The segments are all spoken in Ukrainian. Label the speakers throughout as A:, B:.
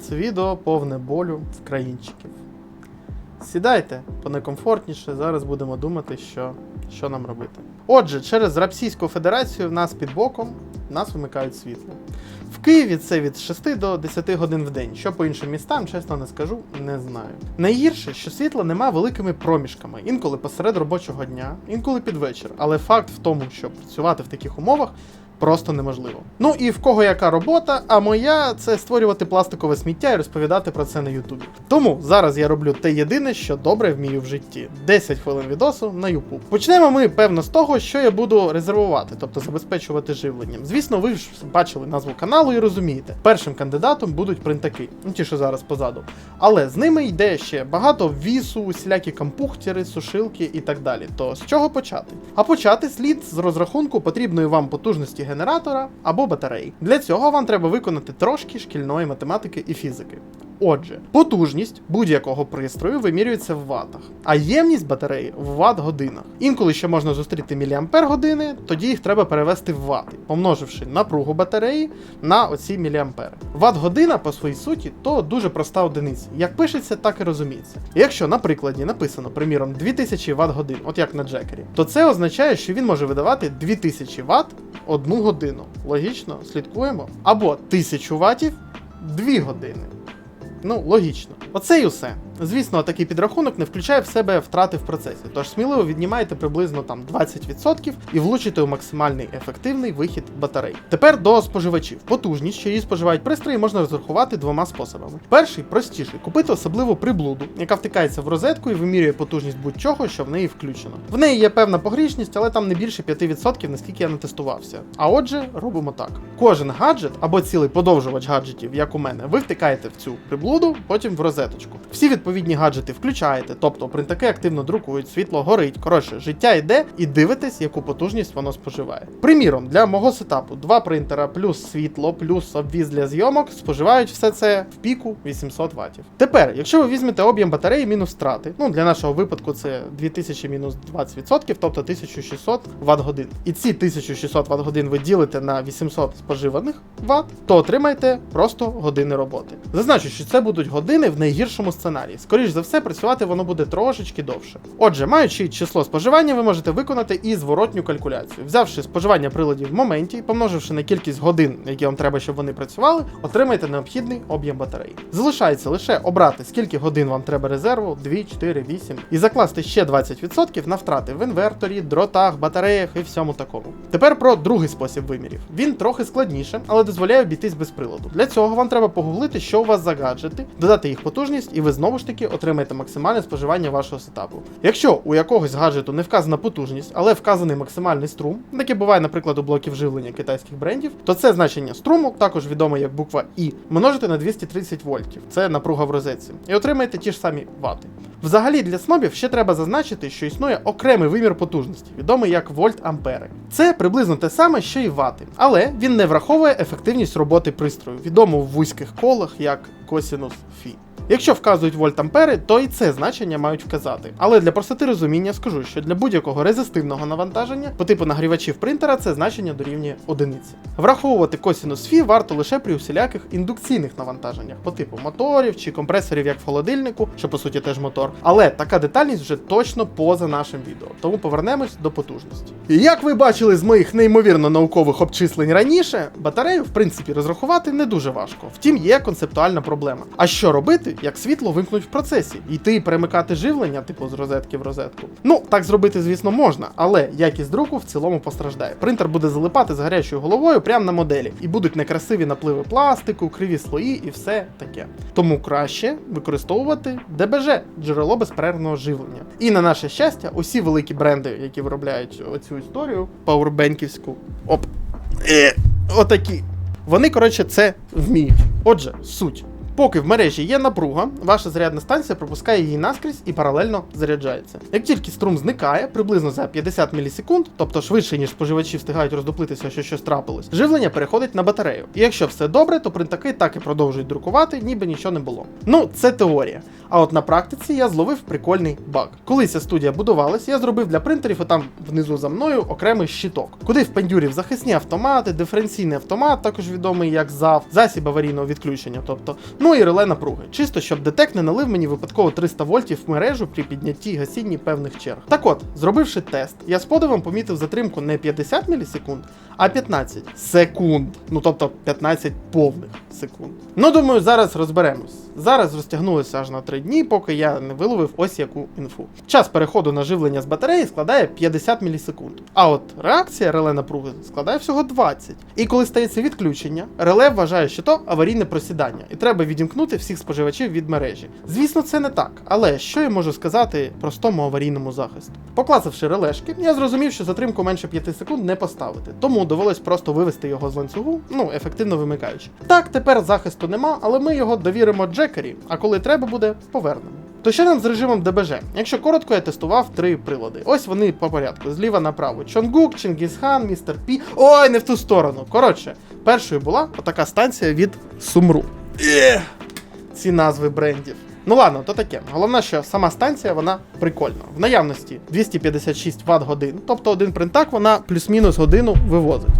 A: Це відео повне болю вкраїнчиків. Сідайте понекомфортніше, зараз будемо думати, що, що нам робити. Отже, через Російську Федерацію в нас під боком нас вимикають світло. В Києві це від 6 до 10 годин в день. Що по іншим містам, чесно не скажу, не знаю. Найгірше, що світла нема великими проміжками, інколи посеред робочого дня, інколи під вечір. Але факт в тому, що працювати в таких умовах просто неможливо. Ну і в кого яка робота, а моя це створювати пластикове сміття і розповідати про це на Ютубі. Тому зараз я роблю те єдине, що добре вмію в житті: 10 хвилин відосу на Ютуб. Почнемо ми, певно, з того, що я буду резервувати, тобто забезпечувати живленням. Звісно, ви ж бачили назву каналу і розумієте, першим кандидатом будуть принтаки, ну ті, що зараз позаду. Але з ними йде ще багато вісу, усілякі компухтери, сушилки і так далі. То з чого почати? А почати слід з розрахунку потрібної вам потужності генератора або батареї. Для цього вам треба виконати трошки шкільної математики і фізики. Отже, потужність будь-якого пристрою вимірюється в ватах, а ємність батареї в ватт-годинах. Інколи ще можна зустріти міліампер години, тоді їх треба перевести в вати, помноживши напругу батареї на оці міліампери. Ватт-година по своїй суті то дуже проста одиниця. Як пишеться, так і розуміється. Якщо на прикладі написано, приміром, 2000 Вт-годин, от як на джекері, то це означає, що він може видавати 2000 Вт одну годину. Логічно, слідкуємо. Або 1000 Вт 2 години. Ну, логічно. Оце і усе. Звісно, такий підрахунок не включає в себе втрати в процесі, тож сміливо віднімайте приблизно там 20% і влучите у максимальний ефективний вихід батарей. Тепер до споживачів. Потужність, що її споживають пристрої, можна розрахувати двома способами. Перший простіший купити особливу приблуду, яка втикається в розетку і вимірює потужність будь-чого, що в неї включено. В неї є певна погрішність, але там не більше 5%, наскільки я не тестувався. А отже, робимо так: кожен гаджет або цілий подовжувач гаджетів, як у мене, ви втикаєте в цю приблуду, потім в розеточку. Всі відповідні гаджети включаєте, тобто принтаки активно друкують, світло горить. Коротше, життя йде і дивитесь, яку потужність воно споживає. Приміром, для мого сетапу два принтера плюс світло, плюс обвіз для зйомок споживають все це в піку 800 Вт. Тепер, якщо ви візьмете об'єм батареї мінус втрати, ну для нашого випадку це 2000 мінус 20%, тобто 1600 Вт годин. І ці 1600 Вт годин ви ділите на 800 споживаних Вт, то отримаєте просто години роботи. Зазначу, що це будуть години в найгіршому сценарії. Скоріш за все, працювати воно буде трошечки довше. Отже, маючи число споживання, ви можете виконати і зворотню калькуляцію. Взявши споживання приладів в моменті, помноживши на кількість годин, які вам треба, щоб вони працювали, отримаєте необхідний об'єм батареї. Залишається лише обрати, скільки годин вам треба резерву 2, 4, 8, і закласти ще 20% на втрати в інверторі, дротах, батареях і всьому такому. Тепер про другий спосіб вимірів. Він трохи складніше, але дозволяє обійтись без приладу. Для цього вам треба погуглити, що у вас за гаджети, додати їх потужність, і ви знову ж таки отримаєте максимальне споживання вашого сетапу. Якщо у якогось гаджету не вказана потужність, але вказаний максимальний струм, таке буває, наприклад, у блоків живлення китайських брендів, то це значення струму, також відоме як буква І, множите на 230 вольтів. Це напруга в розетці, і отримаєте ті ж самі вати. Взагалі для снобів ще треба зазначити, що існує окремий вимір потужності, відомий як вольт-ампери. Це приблизно те саме, що і вати, але він не враховує ефективність роботи пристрою, відому в вузьких колах як косінус фі. Якщо вказують вольт-ампери, то і це значення мають вказати. Але для простоти розуміння скажу, що для будь-якого резистивного навантаження по типу нагрівачів принтера це значення дорівнює одиниці. Враховувати косінус фі варто лише при усіляких індукційних навантаженнях по типу моторів чи компресорів, як в холодильнику, що по суті теж мотор. Але така детальність вже точно поза нашим відео, тому повернемось до потужності. І як ви бачили з моїх неймовірно наукових обчислень раніше, батарею в принципі розрахувати не дуже важко. Втім, є концептуальна проблема. А що робити, як світло вимкнуть в процесі? Йти перемикати живлення, типу з розетки в розетку? Ну, так зробити, звісно, можна, але якість друку в цілому постраждає. Принтер буде залипати з гарячою головою прямо на моделі, і будуть некрасиві напливи пластику, криві слої і все таке. Тому краще використовувати ДБЖ джерело безперервного живлення. І на наше щастя, усі великі бренди, які виробляють оцю історію, пауербенківську, оп, е, отакі. Вони, коротше, це вміють. Отже, суть. Поки в мережі є напруга, ваша зарядна станція пропускає її наскрізь і паралельно заряджається. Як тільки струм зникає, приблизно за 50 мілісекунд, тобто швидше, ніж споживачі встигають роздуплитися, що щось трапилось, живлення переходить на батарею. І якщо все добре, то принтаки так і продовжують друкувати, ніби нічого не було. Ну, це теорія. А от на практиці я зловив прикольний баг. Коли ця студія будувалась, я зробив для принтерів отам внизу за мною окремий щиток, куди впендюрив захисні автомати, диференційний автомат, також відомий як ЗАВ, засіб аварійного відключення, тобто, ну і реле напруги, чисто щоб детект не налив мені випадково 300 вольтів в мережу при піднятті гасінні певних черг. Так от, зробивши тест, я з подивом помітив затримку не 50 мілісекунд, а 15 секунд. Ну тобто 15 повних секунд. Ну думаю, зараз розберемось. Зараз розтягнулося аж на 3 дні, поки я не виловив ось яку інфу. Час переходу на живлення з батареї складає 50 мілісекунд. А от реакція реле напруги складає всього 20. І коли стається відключення, реле вважає, що то аварійне просідання, і треба відімкнути всіх споживачів від мережі. Звісно, це не так, але що я можу сказати простому аварійному захисту? Поклацавши релешки, я зрозумів, що затримку менше 5 секунд не поставити, тому довелось просто вивести його з ланцюгу, ну ефективно вимикаючи. Так, тепер захисту нема, але ми його довіримо Джекері, а коли треба буде, повернемо. То що нам з режимом ДБЖ? Якщо коротко, я тестував три прилади. Ось вони по порядку, зліва направо. Чонгук, Чингісхан, Містер Пі. Ой, не в ту сторону. Коротше, першою була отака станція від Сумру. Ех, ці назви брендів. Ну ладно, то таке. Головне, що сама станція вона прикольна. В наявності 256 Вт годин, тобто один принтак вона плюс-мінус годину вивозить.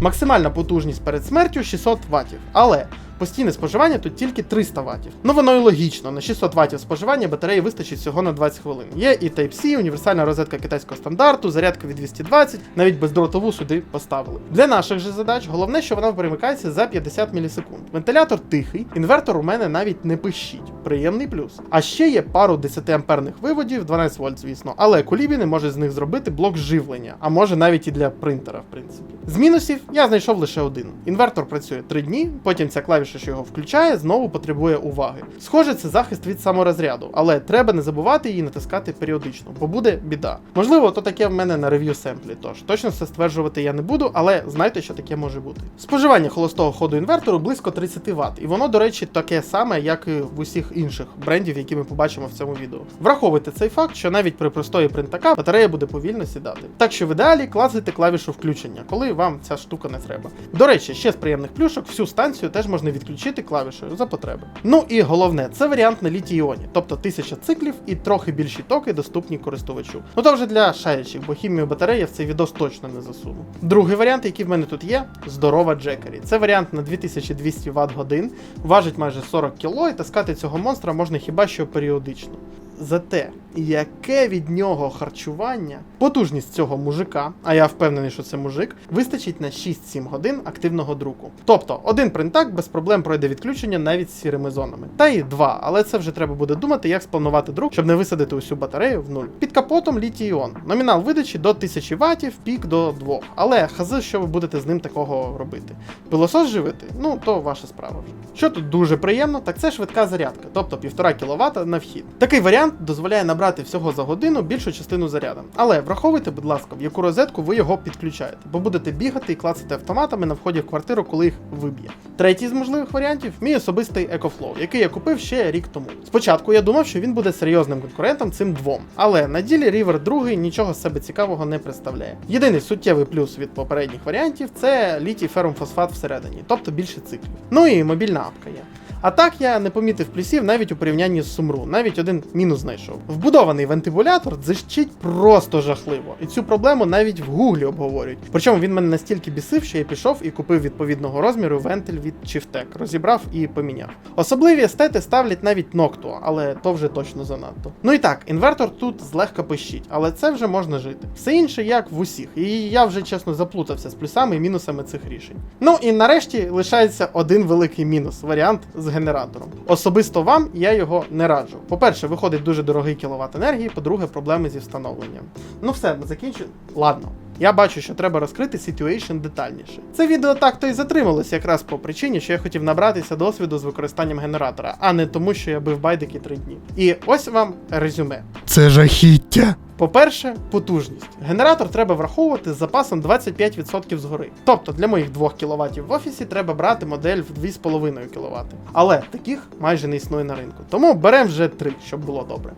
A: Максимальна потужність перед смертю 600 Вт. Але постійне споживання тут тільки 300 Вт. Ну воно і логічно. На 600 Вт споживання батареї вистачить всього на 20 хвилин. Є і Type-C, універсальна розетка китайського стандарту, зарядка від 220, навіть бездротову сюди поставили. Для наших же задач головне, що вона перемикається за 50 мілісекунд. Вентилятор тихий, інвертор у мене навіть не пищить. Приємний плюс. А ще є пару 10 амперних виводів, 12 вольт, звісно, але Колібі не може з них зробити блок живлення, а може навіть і для принтера, в принципі. З мінусів я знайшов лише один. Інвертор працює 3 дні, потім ця клавіша, що його включає, знову потребує уваги. Схоже, це захист від саморозряду, але треба не забувати її натискати періодично, бо буде біда. Можливо, то таке в мене на рев'ю семплі, тож точно це стверджувати я не буду, але знайте, що таке може бути. Споживання холостого ходу інвертору близько 30 Вт, і воно, до речі, таке саме, як і в усіх інших брендів, які ми побачимо в цьому відео. Враховуйте цей факт, що навіть при простої принтака батарея буде повільно сідати. Так що в ідеалі клацайте клавішу включення, коли вам ця штука не треба. До речі, ще з приємних плюшок, всю станцію теж можна відключити клавішею за потреби. Ну і головне, це варіант на літій іоні, тобто 1000 циклів і трохи більші токи доступні користувачу. Ну то вже для шарячих, бо хімію батареї я в цей відос точно не засуну. Другий варіант, який в мене тут є, здорова Джекері. Це варіант на 2200 Вт годин, важить майже 40 кг, і таскати цього монстра можна хіба що періодично. Зате, яке від нього харчування, потужність цього мужика, а я впевнений, що це мужик, вистачить на 6-7 годин активного друку. Тобто, один принтак без проблем пройде відключення навіть з сірими зонами. Та і два, але це вже треба буде думати, як спланувати друк, щоб не висадити усю батарею в нуль. Під капотом літій іон. Номінал видачі до 1000 Вт, пік до 2. Але хази, що ви будете з ним такого робити? Пилосос живити? Ну, то ваша справа вже. Що тут дуже приємно, так це швидка зарядка, тобто 1,5 кВт на вхід. Такий варіант дозволяє набрати всього за годину більшу частину заряду. Але враховуйте, будь ласка, в яку розетку ви його підключаєте, бо будете бігати і клацати автоматами на вході в квартиру, коли їх виб'є. Третій з можливих варіантів мій особистий EcoFlow, який я купив ще рік тому. Спочатку я думав, що він буде серйозним конкурентом цим двом, але на ділі River 2 нічого з себе цікавого не представляє. Єдиний суттєвий плюс від попередніх варіантів це літій ферумфосфат всередині, тобто більше циклів. Ну і мобільна апка є. А так я не помітив плюсів навіть у порівнянні з Сумру, навіть один мінус знайшов. Вбудований вентибулятор дзищить просто жахливо, і цю проблему навіть в гуглі обговорюють. Причому він мене настільки бісив, що я пішов і купив відповідного розміру вентиль від Chieftec, розібрав і поміняв. Особливі естети ставлять навіть Noctua, але то вже точно занадто. Ну і так, інвертор тут злегка пищить, але це вже можна жити. Все інше як в усіх, і я вже чесно заплутався з плюсами і мінусами цих рішень. Ну і нарешті лишається один великий мінус варіант з генератором. Особисто вам я його не раджу. По-перше, виходить дуже дорогий кіловат енергії, по-друге, проблеми зі встановленням. Ну все, ми закінчили. Ладно. Я бачу, що треба розкрити ситуейшн детальніше. Це відео так то і затрималось якраз по причині, що я хотів набратися досвіду з використанням генератора, а не тому, що я бив байдики три дні. І ось вам резюме.
B: Це жахіття.
A: По-перше, потужність. Генератор треба враховувати з запасом 25% згори. Тобто для моїх 2 кВт в офісі треба брати модель в 2,5 кВт. Але таких майже не існує на ринку. Тому беремо вже 3, щоб було добре.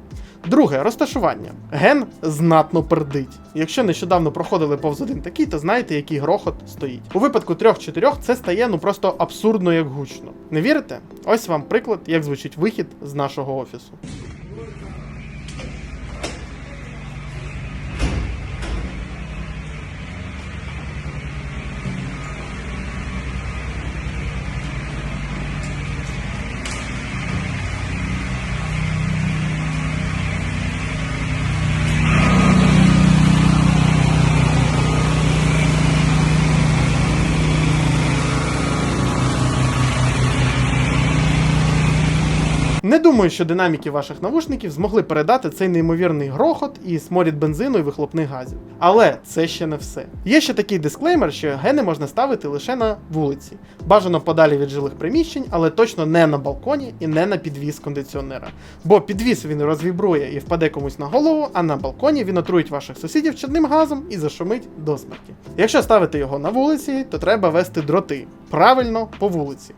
A: Друге розташування. Ген знатно пердить. Якщо нещодавно проходили повз один такий, то знаєте, який грохот стоїть. У випадку 3-4 це стає ну просто абсурдно як гучно. Не вірите? Ось вам приклад, як звучить вихід з нашого офісу. Не думаю, що динаміки ваших навушників змогли передати цей неймовірний грохот і сморід бензину і вихлопних газів. Але це ще не все. Є ще такий дисклеймер, що гени можна ставити лише на вулиці, бажано подалі від жилих приміщень, але точно не на балконі і не на підвіз кондиціонера. Бо підвіз він розвібрує і впаде комусь на голову, а на балконі він отруїть ваших сусідів чадним газом і зашумить до смерті. Якщо ставити його на вулиці, то треба вести дроти правильно по вулиці.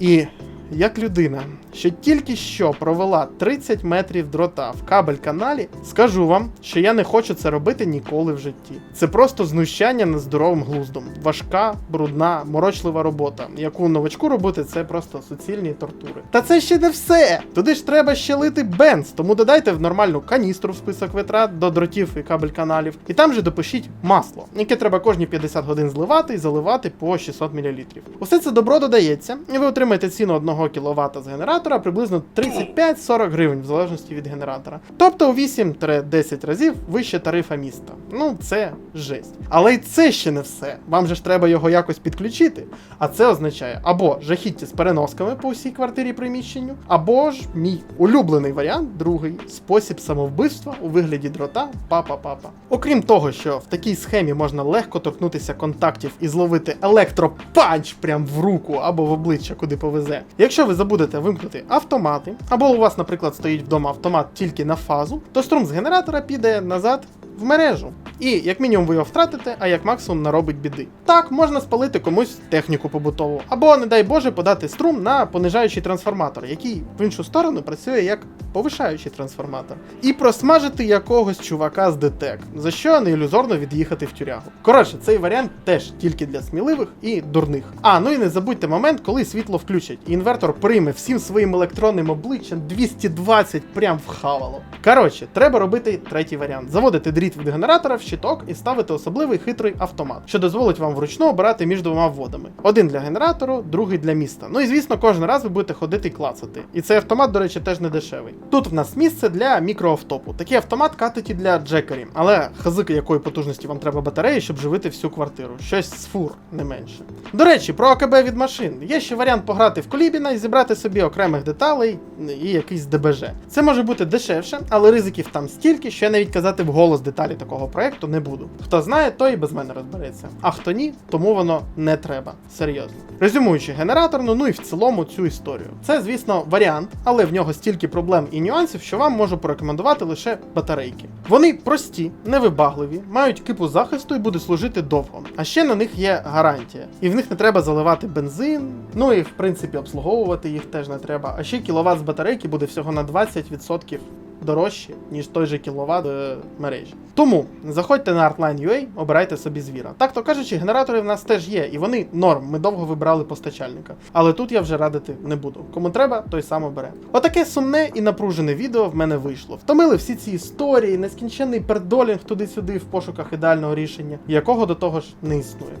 A: І як людина, що тільки що провела 30 метрів дрота в кабель каналі, скажу вам, що я не хочу це робити ніколи в житті. Це просто знущання над здоровим глуздом. Важка, брудна, морочлива робота, яку новачку робити це просто суцільні тортури. Та це ще не все! Туди ж треба ще лити бенз, тому додайте в нормальну каністру в список витрат до дротів і кабель каналів, і там же допишіть масло, яке треба кожні 50 годин зливати і заливати по 600 мл. Усе це добро додається, і ви отримаєте ціну 1 кВт з генератора приблизно 35-40 гривень в залежності від генератора. Тобто у 8-10 разів вище тарифа міста. Ну, це жесть. Але й це ще не все. Вам же ж треба його якось підключити. А це означає або жахіття з переносками по всій квартирі приміщенню, або ж мій улюблений варіант, другий спосіб самовбивства у вигляді дрота папа-папа. Окрім того, що в такій схемі можна легко торкнутися контактів і зловити електропанч прямо в руку або в обличчя, куди повезе. Якщо ви забудете вимкнути автомати, або у вас, наприклад, стоїть вдома автомат тільки на фазу, то струм з генератора піде назад в мережу. І як мінімум ви його втратите, а як максимум наробить біди. Так, можна спалити комусь техніку побутову, або, не дай Боже, подати струм на понижаючий трансформатор, який в іншу сторону працює як повишаючий трансформатор, і просмажити якогось чувака з ДТЕК, за що не ілюзорно від'їхати в тюрягу. Коротше, цей варіант теж тільки для сміливих і дурних. А ну і не забудьте момент, коли світло включать, і інвертор прийме всім своїм електронним обличчям 220 прям вхавало. Коротше, треба робити третій варіант: заводити дріт від генератора в щиток і ставити особливий хитрий автомат, що дозволить вам вручну обирати між двома вводами: один для генератору, другий для міста. Ну і звісно, кожен раз ви будете ходити і клацати. І цей автомат, до речі, теж не дешевий. Тут в нас місце для мікроавтопу. Такий автомат катить і для джекерів, але хазики якої потужності вам треба батареї, щоб живити всю квартиру. Щось з фур, не менше. До речі, про АКБ від машин. Є ще варіант пограти в колібіна і зібрати собі окремих деталей і якийсь ДБЖ. Це може бути дешевше, але ризиків там стільки, що я навіть казати вголос деталі такого проекту не буду. Хто знає, той і без мене розбереться. А хто ні, тому воно не треба. Серйозно. Резюмуючи генераторну, ну і в цілому цю історію. Це, звісно, варіант, але в нього стільки проблем і нюансів, що вам можу порекомендувати лише батарейки. Вони прості, невибагливі, мають кипу захисту і буде служити довго. А ще на них є гарантія. І в них не треба заливати бензин, ну і в принципі обслуговувати їх теж не треба. А ще кіловат з батарейки буде всього на 20% дорожче, ніж той же кіловат е, мережі. Тому заходьте на Artline.ua, обирайте собі звіра. Так то кажучи, генератори в нас теж є, і вони норм. Ми довго вибрали постачальника. Але тут я вже радити не буду. Кому треба, той сам бере. Отаке сумне і напружене відео в мене вийшло. Втомили всі ці історії, нескінченний пердолінг туди-сюди в пошуках ідеального рішення, якого до того ж не існує.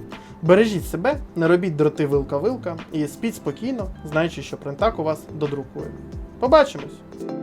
A: Бережіть себе, не робіть дроти вилка-вилка і спіть спокійно, знаючи, що принтак у вас додрукує. Побачимось!